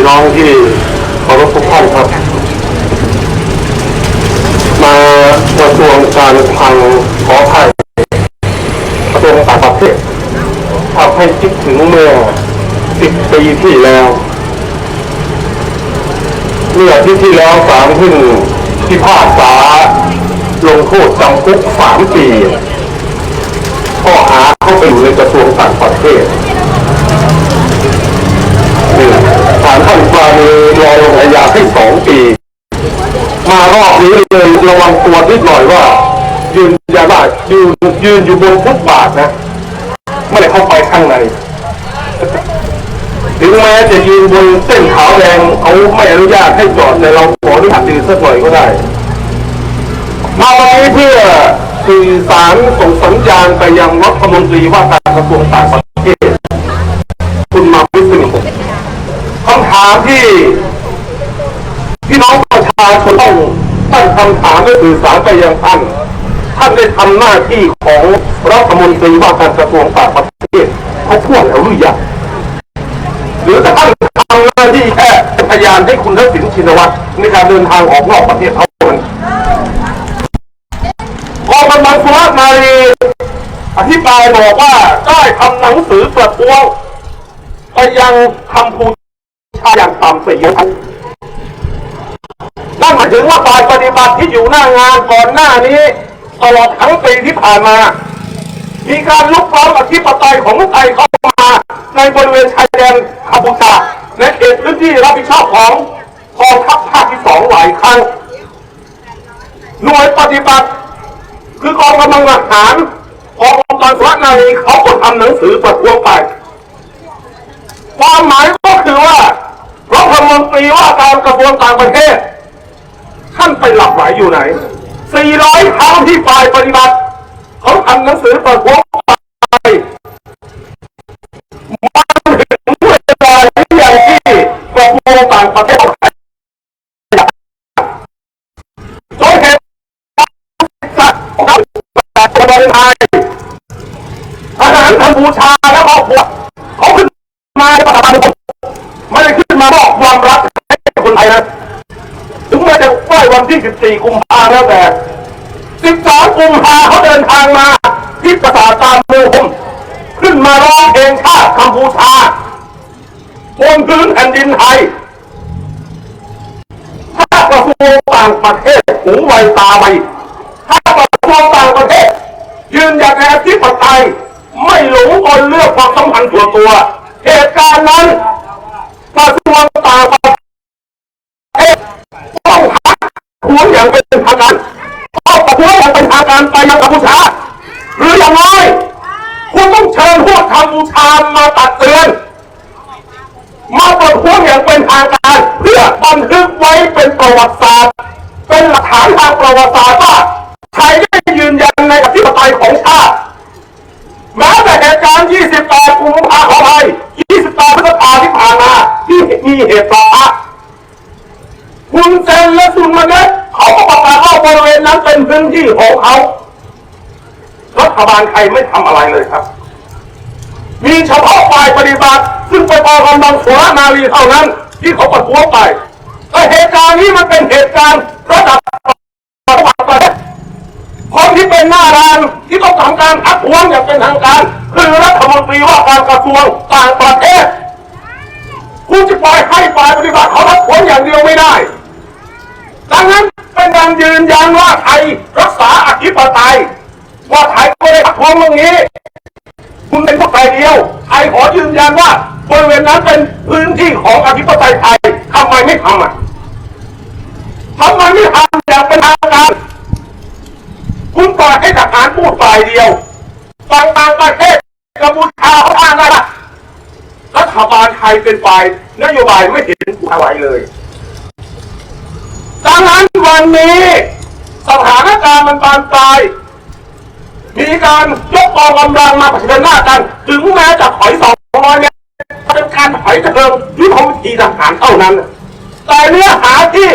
พี่น้องที่เคารพทุกท่านครับ มากระทรวงการคลังขอไทยกระทรวงต่างประเทศทำให้คิดถึงเมื่อสิบปีที่แล้วเมื่อที่ที่แล้วศาลเพิ่งพิพากษาลงโทษจำคุกสามปีข้อหาเข้าไปอยู่ในกระทรวง วังตัวนิดหน่อยว่า ยืนอย่าว่ายืนยืนอยู่บนฟุตบาทนะ ไม่ได้เข้าไปข้างใน ถึงแม้จะยืนบนเส้นขาวแดงเขาไม่อนุญาตให้จอดแต่เราขออนุญาตยืนสักหน่อยก็ได้ มาวันนี้เพื่อสื่อสารส่งสัญญาณไปยังรัฐมนตรีว่าการกระทรวงต่างประเทศคุณมาวิสุทธิ์คำถามที่พี่น้องประชาชนต้อง คำถามและสื่อสารไปยังท่าน ท่านได้ทำหน้าที่ของรัฐมนตรีว่าการกระทรวงต่างประเทศเขาพูดแล้วหรือยังหรือจะตั้งทำหน้าที่แค่พยานให้คุณทักษิณชินวัตรในการเดินทางออกนอกประเทศเท่านั้นกองกำลังสุราษฎร์ธานีอธิบายบอกว่าได้ทำหนังสือประท้วงไปยังกัมพูชาอย่างต่ำสี่ครั้งนั่นหมายถึ งว่าฝ่ายปฏิบัติที่อยู่หน้างานก่อนหน้านี้ตลอดทั้งปีที่ผ่านมา มีการลุกล้ำอธิปไตยของไทยเข้ามาในบริเวณชายแดนกัมพูชาและเขตพื้นที่รับผิดชอบของกองทัพภาคที่สองหลายครั้งหน่วยปฏิบัติ คือกองกำลังทหารกองกำลังสุรนารีเขาก็ทำหนังสือประท้วงไป ความหมายก็คือว่ารัฐมนตรีว่าการกระทรวงต่างประเทศ ท่านไปหลับไหลอยู่ไหน 400 ครั้งที่ฝ่ายปฏิบัติ เขาทำหนังสือประท้วงไปมันถึงเวลาที่อย่างที่กระทรวงต่างประเทศโดยเหตุสัตว์ของประเทศไทยทหารกัมพูชาและครอบครัว 24 กุมภาแล้วแต่ 12 กุมภาเขาเดินทางมา ที่ปราสาทตามมูมขึ้นมาร้องเพลงชาติกัมพูชาบนพื้นแผ่นดินไทยถ้ากระทรวงต่างประเทศหูไวตาไวถ้ากระทรวงต่างประเทศ ยืนยันแนอธิปไตยไม่หลงกลเลือกความสำคัญธ์ส่วนตัว เหตุการณ์นั้นกระทรวงต่างประ ท้วงอย่างเป็นทางการต้องประท้วงอย่างเป็นทางการไปยังกัมพูชาหรืออย่างน้อยคุณต้องเชิญพวกกัมพูชามาตักเตือน มาประท้วงอย่างเป็นทางการ เพื่อบันทึกไว้เป็นประวัติศาสตร์ เป็นหลักฐานทางประวัติศาสตร์ว่าไทยได้ยืนยันในอธิปไตยของชาติแม้แต่เหตุการณ์ 28 กุมภาพันธ์28พฤษภาที่ผ่านมาที่มีเหตุประทะคุณเซนและซุนมาเน บริเวณนั้นเป็นพื้นที่ของเขารัฐบาลไทยไม่ทำอะไรเลยครับ มีเฉพาะฝ่ายปฏิบัติ ซึ่งเป็นกอกำลังสุรนารีเท่านั้น ที่เขาประท้วงไปแต่เหตุการณ์นี้มันเป็นเหตุการณ์ระดับประวัติประเทศคนที่เป็นหน้าร้านที่ต้องทำการทักท้วงอย่างเป็นทางการ คือรัฐมนตรีว่าการกระทรวงต่างประเทศคุณจะปล่อยให้ฝ่ายปฏิบัติเขารับผลอย่างเดียวไม่ได้ ดังนั้นเป็นการ ยืนยันว่าไทยรักษาอธิปไตยว่าไทยไม่ได้ทักท้วงเรื่องนี้ คุณเป็นพวกฝ่ายเดียวไทยขอยืนยันว่าบริเวณนั้นเป็นพื้นที่ของอธิปไตยไทยทำไมไม่ทำอะทำไมไม่ทำอย่างเป็นทางการคุณปล่อยให้ทหารพูดฝ่ายเดียวบางบางประเทศกัมพูชาเขาอ้างได้ว่ารัฐบาลไทยเป็นฝ่ายนโยบายไม่เห็นอะไรเลยดังนั้น วันนี้สถานการณ์มันบานปลาย มีการยกกองกำลังมาเผชิญหน้ากัน ถึงแม้จะถอยสองร้อยเนี่ยเป็นการถอยเชิงยุทธวิธีทหารเท่านั้น แต่เนื้อหาที่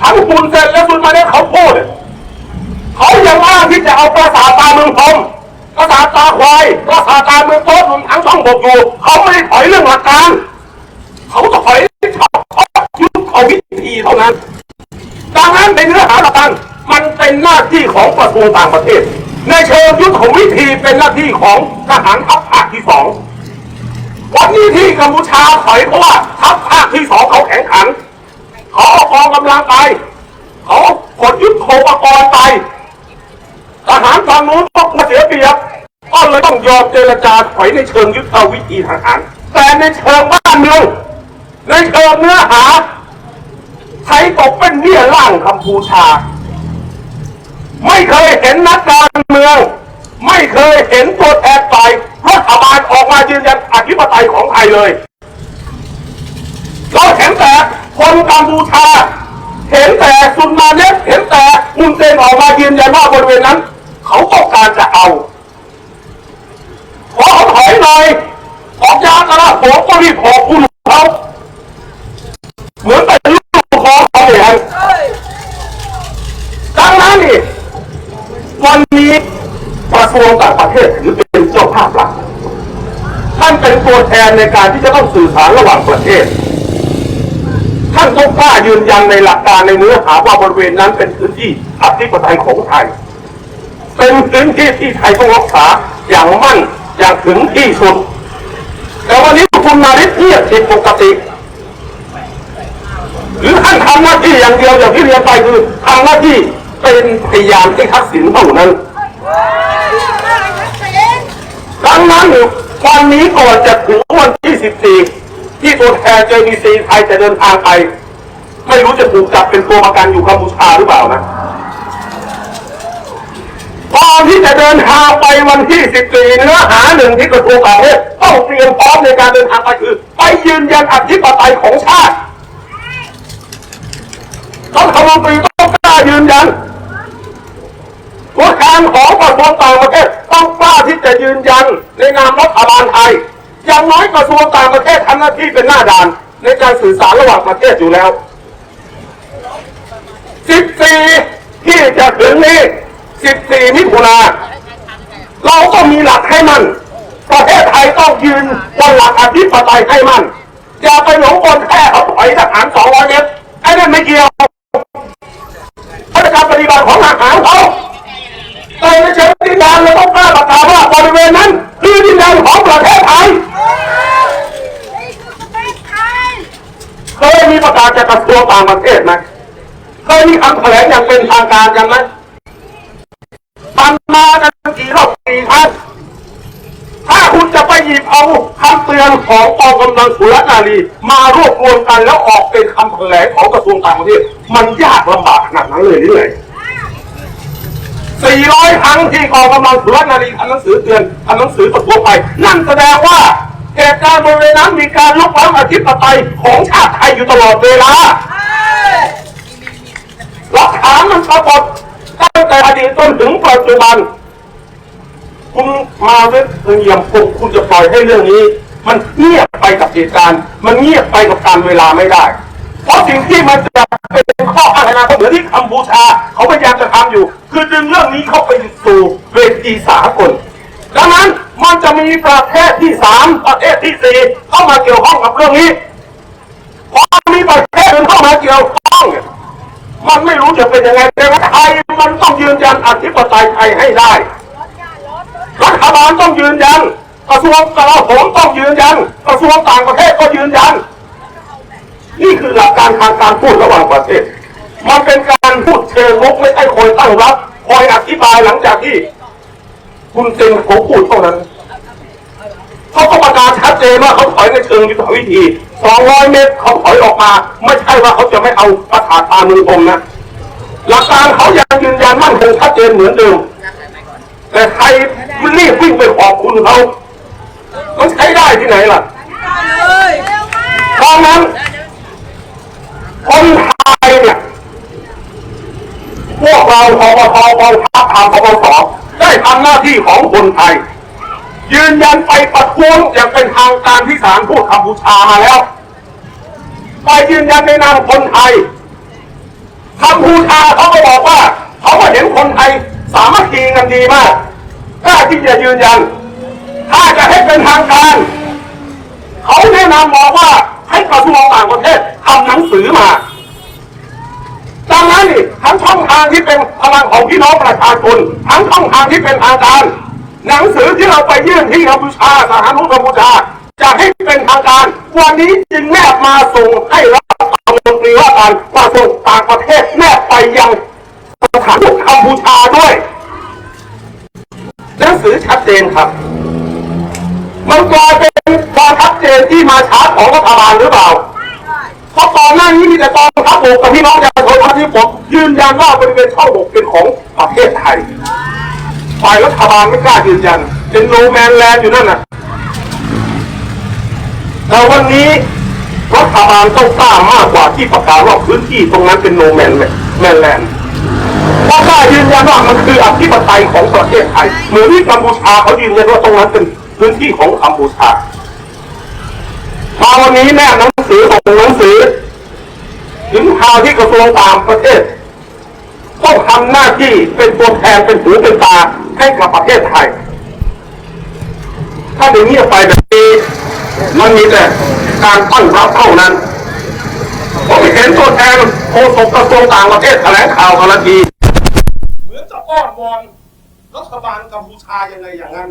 ทั้งคุณเซนและคุณมาเนี่ยเขาพูดเขายังอ้างที่จะเอาปราสาตาเมืองพรมปราสาตาควายปราสาตาเมืองโต๊ะรวมทั้งช่องบกอยู่เขาไม่ได้ถอยเรื่องหลักการ เขาถอยเท่านั้นดังนั้น ในเนื้อหาหลักการมันเป็นหน้าที่ของกระทรวงต่างประเทศ ในเชิงยุทธวิธีเป็นหน้าที่ของทหารทัพภาคที่สองวันนี้ที่กัมพูชาถอยเพราะว่าทัพภาคที่สองเขาแข่งขันเขาเอากองกำลังไปเขาขนยุทธโภปกรณ์ไปทหารฝั่งนู้นต้องมาเสียเปรียบก็เลยต้องยอมเจรจาถอยในเชิงยุทธวิธีทหารแต่ในเชิงบ้านเมืองในเชิงเนื้อหา ไทยตกเป็นเบี้ยล่างกัมพูชา ไม่เคยเห็นนักการเมือง ไม่เคยเห็นตัวแทนฝ่ายรัฐบาลออกมายืนยันอธิปไตยของไทยเลย เราเห็นแต่คนกัมพูชา เห็นแต่ซุนมาเนตเห็นแต่มุนเซนออกมายืนยันว่าบริเวณนั้น เขาต้องการจะเอาขอเขาถอยหน่อยออกยากระโหมก็รีบขอคุณเขา เหมือนเป็นลูกของเขาอย่างนั้นดังนั้นนี่วันนี้กระทรวงต่างประเทศถือเป็นเจ้าภาพหลัก ท่านเป็น ตัวแทนในการที่จะต้องสื่อสารระหว่างประเทศ ท่านต้องกล้ายืนยันในหลักการในเนื้อหาว่าบริเวณนั้นเป็นพื้นที่อธิปไตยของไทย เป็นพื้นที่ที่ไทยต้องรักษาอย่างมั่นอย่างถึงที่สุด แต่วันนี้คุณมาริเงียบผิดปกติ หรือท่านทำหน้าที่อย่างเดียวอย่างที่เรียนไปคือทำหน้าที่เป็นพยานที่ทักษิณเท่านั้นดังนั้น วันนี้ก่อนจะถึงวันที่ 14 ที่ตัวแทน JBC ไทยจะเดินทางไป ไม่รู้จะถูกจับเป็นตัวประกันอยู่กัมพูชาหรือเปล่านะก่อนที่จะเดินทางไปวันที่ 14 เนื้อหาหนึ่งที่กระทรวงต่างประเทศต้องเตรียมพร้อมในการเดินทางไปคือ ไปยืนยันอธิปไตยของชาติต้องทำมนตรีต้องกล้ายืนยัน ตัวแทนของกระทรวงต่างประเทศต้องกล้าที่จะยืนยันในนามรัฐบาลไทย อย่างน้อยกระทรวงต่างประเทศทำหน้าที่เป็นหน้าด่าน ในการสื่อสารระหว่างประเทศอยู่แล้ว 14 ที่จะถึงนี้ 14 มิถุนาเราก็มีหลักให้มันประเทศไทยต้องยืนบนหลักอธิปไตยให้มัน อย่าไปหลงกลแค่เขาถอยทหาร200เมตรไอ้นั่นไม่เกี่ยวพฤติกรรมปฏิบัติของทหารเขา แต่ในเชิงดินแดนเราต้องกล้าประกาศว่าบริเวณนั้นคือดินแดนของประเทศไทยเคยมีประกาศจากกระทรวงต่างประเทศไหมเคยมีคำแถลงอย่างเป็นทางการกันไหมทำมากันกี่รอบกี่ครั้งถ้าคุณจะไปหยิบเอาคำเตือนของกองกำลังสุรนารีมารวบรวมกันแล้วออกเป็นคำแถลงของกระทรวงต่างประเทศ มันยากลำบากขนาดนั้นเลยหรือไง 400 ครั้งที่กองกำลังสุรนารีทำหนังสือเตือนทำหนังสือประท้วงไป นั่นแสดงว่าเหตุการณ์บริเวณนั้นมีการลุกล้ำอธิปไตยของชาติไทยอยู่ตลอดเวลาหลักฐานมันปรากฏตั้งแต่อดีตจนถึงปัจจุบัน คุณมาเวทเยี่ยมผมคุณจะปล่อยให้เรื่องนี้ มันเงียบไปกับเหตุการณ์ มันเงียบไปกับการเวลาไม่ได้ เพราะสิ่งที่มันจะเป็นข้ออ้างอนาคตเหมือนที่กัมพูชา เขาพยายามจะทำอยู่ คือดึงเรื่องนี้เข้าไปสู่เวทีสากลดังนั้น มีประเทศที่สามประเทศที่สี่เข้ามาเกี่ยวข้องกับเรื่องนี้พอมีประเทศอื่นเข้ามาเกี่ยวข้องมันไม่รู้จะเป็นยังไงแต่ว่าไทยมันต้องยืนยันอธิปไตยไทยให้ได้รัฐบาลต้องยืนยันกระทรวงกลาโหมต้องยืนยันกระทรวงต่างประเทศก็ยืนยัน นี่คือหลักการทางการพูดระหว่างประเทศ มันเป็นการพูดเชิงลบไม่ใช่คอยตั้งรับคอยอธิบายหลังจากที่ คุณเซนเขาพูดเท่านั้น เขาก็ประกาศชัดเจนว่าเขาถอยในเชิงยุทธวิธี 200 เมตรเขาถอยออกมา ไม่ใช่ว่าเขาจะไม่เอาประกาศตามือผมนะ หลักการเขายังยืนยันมั่นคงชัดเจนเหมือนเดิม แต่ไทยมันรีบวิ่งไปขอบคุณเขามันใช้ได้ที่ไหนล่ะเพราะนั้นคนไทยเนี่ยพวกเราพปทกองทัพทางพปสได้ทำหน้าที่ของคนไทย ยืนยันไปประท้วงอย่างเป็นทางการที่ศาลพูดกัมพูชามาแล้ว ไปยืนยันในนามคนไทยกัมพูชาเขาก็บอกว่า เขาก็เห็นคนไทยสามัคคีกันดีมากกล้าที่จะยืนยัน ถ้าจะให้เป็นทางการ เขาแนะนำบอกว่าให้กระทรวงต่างประเทศทำหนังสือมาดังนั้นทั้งช่องทางที่เป็นพลังของพี่น้องประชาชนทั้งช่องทางที่เป็นทางการ หนังสือที่เราไปยื่นที่กัมพูชาสถานทูตกัมพูชาจะให้เป็นทางการ วันนี้จึงแนบมาส่งให้รัฐมนตรีว่าการกระทรวงต่างประเทศแนบไปยังสถานทูตกัมพูชาด้วยหนังสือชัดเจนครับ มันกลายเป็นความชัดเจนที่มาช้าของรัฐบาลหรือเปล่าเพราะก่อนหน้านี้มีแต่กองทัพบกกับพี่น้องประชาชนครับที่ผมยืนยันว่าบริเวณช่องบกเป็นของประเทศไทย ฝ่ายรัฐบาลไม่กล้ายืนยัน เป็นโนแมนแลนด์อยู่นั่นน่ะแต่วันนี้รัฐบาลต้องกล้ามากกว่าที่ประกาศว่าพื้นที่ตรงนั้นเป็นโนแมนแมนแลนด์เพราะกล้ายืนยันว่ามันคืออธิปไตยของประเทศไทยเหมือนที่กัมพูชาเขายืนยันว่าตรงนั้นเป็นพื้นที่ของกัมพูชามาวันนี้แม่หนังสือส่งหนังสือถึงข่าวที่กระทรวงต่างประเทศต้องทำหน้าที่เป็นตัวแทนเป็นหูเป็นตา ให้กับประเทศไทย ถ้าเดี๋ยวนี้ไปแบบนี้มันมีแต่การตั้งรับเท่านั้นผมเห็นตัวแทนโฆษกกระทรวงต่างประเทศแถลงข่าวกันละทีเหมือนจะอ้อนวอนรัฐบาลกัมพูชายังไงอย่างนั้น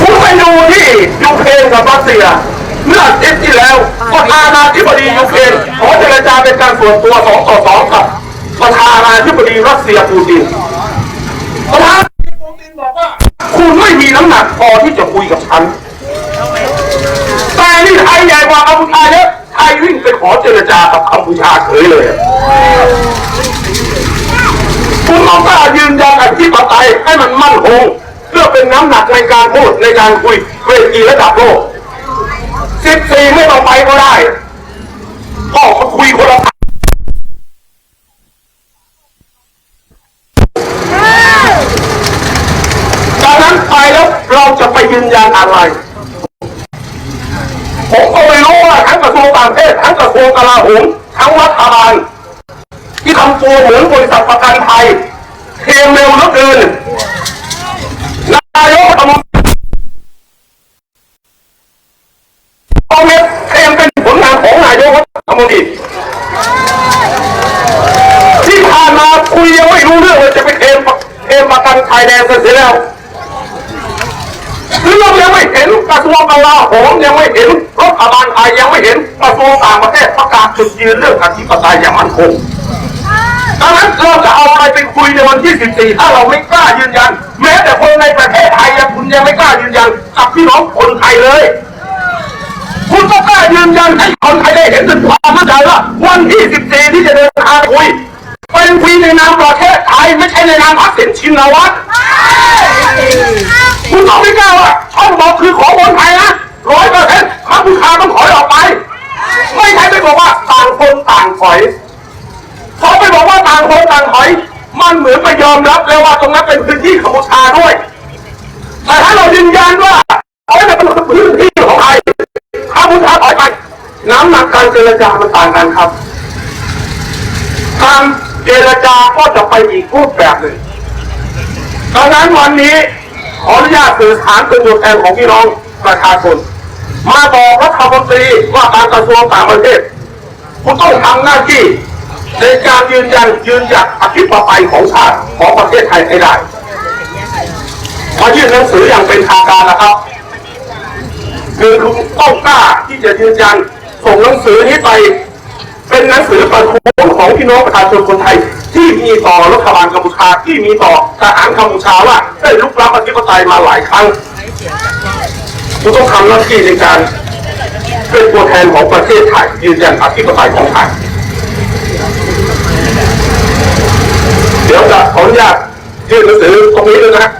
คุณไปดูที่ยูเครนกับรัสเซียเมื่ออาทิตย์ที่แล้วประธานาธิบดียูเครนขอเจรจาเป็นการส่วนตัวสองต่อสองกับ ประธานาธิบดีรัสเซียปูตินประธานาธิบดีปูตินบอกว่า คุณไม่มีน้ำหนักพอที่จะคุยกับฉัน แต่นี่ไทยใหญ่กว่ากัมพูชาเยอะไทยวิ่งไปขอเจรจากับกัมพูชาเฉยเลยคุณต้องกล้ายืนยันอธิปไตยให้มันมั่นคงเพื่อเป็นน้ำหนักในการพูดในการคุยเวทีระดับโลกสิบสี่ไม่ต้องไปก็ได้พ่อคุยคนละทางจากนั้นไป แล้วเราจะไปยืนยันอะไร ผมก็ไม่รู้ว่าทั้งกระทรวงต่างประเทศทั้งกระทรวงกลาโหมทั้งรัฐบาลที่ทำตัวเหมือนบริษัทประกันภัยเทมเร็วเหลือเกินนายกรัฐมนตรีเอาเม็ดเทมเป็นผลงานของนายกรัฐมนตรีที่ผ่านมาคุยยังไม่รู้เรื่องเลยจะไปเทมเทมประกันภัยแดงกันเสียแล้ว คือเรายังไม่เห็ นกระทรวงกลาโหมยังไม่เห็นรัฐบาลไทยยังไม่เห็นกระทรวงต่างประเทศประกาศจุดยืนเรื่องอธิปไตยอย่างมั่นคงดังนั้นเราจะเอาอะไรไปคุยในวันที่ 14 ถ้าเราไม่กล้ายืนยัน แม้แต่คนในประเทศไทยยังคุณยังไม่กล้ายืนยันกับพี่น้องคนไทยเลย คุณก็กล้ายืนยันให้คนไทยได้เห็นถึงความมั่นใจว่าวันที่ 14 ที่จะเดินทางคุยเป็นคุยในนามประเทศไทยไม่ใช่ในนามทักษิณชินวัตรคุณต้องไม่กล้าว่า ช่องบอกคือของคนไทยนะร้อยเปอร์เซ็นต์ข้าพูชาต้องถอยออกไป ไม่ใช่ไปบอกว่าต่างคนต่างถอยพอไปบอกว่าต่างคนต่างถอย มันเหมือนไปยอมรับแล้วว่าตรงนั้นเป็นพื้นที่กัมพูชาด้วย แต่ถ้าเรายืนยันว่าเอ้ยมันเป็นพื้นที่ของไทยข้าพูชาถอยไป น้ำหนักการเจรจามันต่างกันครับการเจรจาก็จะไปอีกรูปแบบหนึ่งดังนั้นวันนี้ ขออนุญาตสื่อสารเป็นตัวแทนของพี่น้องประชาชนมาบอกรัฐมนตรีว่าการกระทรวงต่างประเทศ คุณต้องทำหน้าที่ในการยืนยันยืนหยัดอธิปไตยของชาติของประเทศไทยให้ได้มายื่นหนังสืออย่างเป็นทางการนะครับคือคุณต้องกล้าที่จะยืนยันส่งหนังสือนี้ไป เป็นหนังสือประท้วงของพี่น้องประชาชนคนไทย ที่มีต่อรัฐบาลกัมพูชาที่มีต่อทหารกัมพูชาว่าได้ลุกล้ำอธิปไตยมาหลายครั้งคุณต้องทำหน้าที่ในการเป็นตัวแทนของประเทศไทยยืนยันอธิปไตยของไทยเดี๋ยวจะขออนุญาตยื่นหนังสือตรงนี้เลยนะฮะ